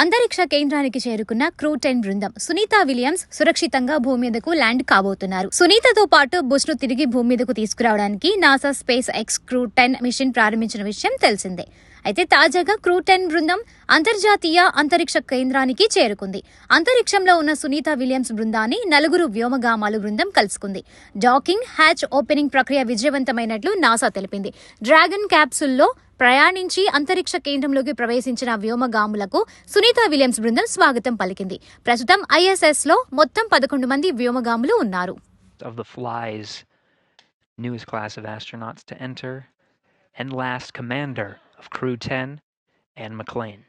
అంతరిక్ష కేంద్రానికి చేరుకున్న క్రూ టెన్ బృందం సునీత విలియమ్స్ సురక్షితంగా భూమి మీదకు ల్యాండ్ కాబోతున్నారు. సునీతతో పాటు బుష్ను తిరిగి భూమి మీదకు తీసుకురావడానికి NASA SpaceX crew ten mission ప్రారంభించిన విషయం తెలిసిందే. అయితే తాజాగా క్రూ టెన్ బృందం అంతర్జాతీయ అంతరిక్ష కేంద్రానికి చేరుకుంది. అంతరిక్షంలో ఉన్న సునీత విలియమ్స్ బృందాన్ని నలుగురు వ్యోమగామాలు బృందం కలుసుకుంది. డాకింగ్ హ్యాచ్ ఓపెనింగ్ ప్రక్రియ విజయవంతమైనట్లు నాసా తెలిపింది. డ్రాగన్ క్యాప్సుల్లో ప్రయాణించి అంతరిక్ష కేంద్రంలోకి ప్రవేశించిన వ్యోమగాములకు సునీత విలియమ్స్ బృందం స్వాగతం పలికింది ప్రస్తుతం ఐఎస్ఎస్లో మొత్తం పదకొండు మంది వ్యోమగాములు ఉన్నారు of the Fly's newest class of astronauts to enter, and last commander of Crew 10, Anne McLean.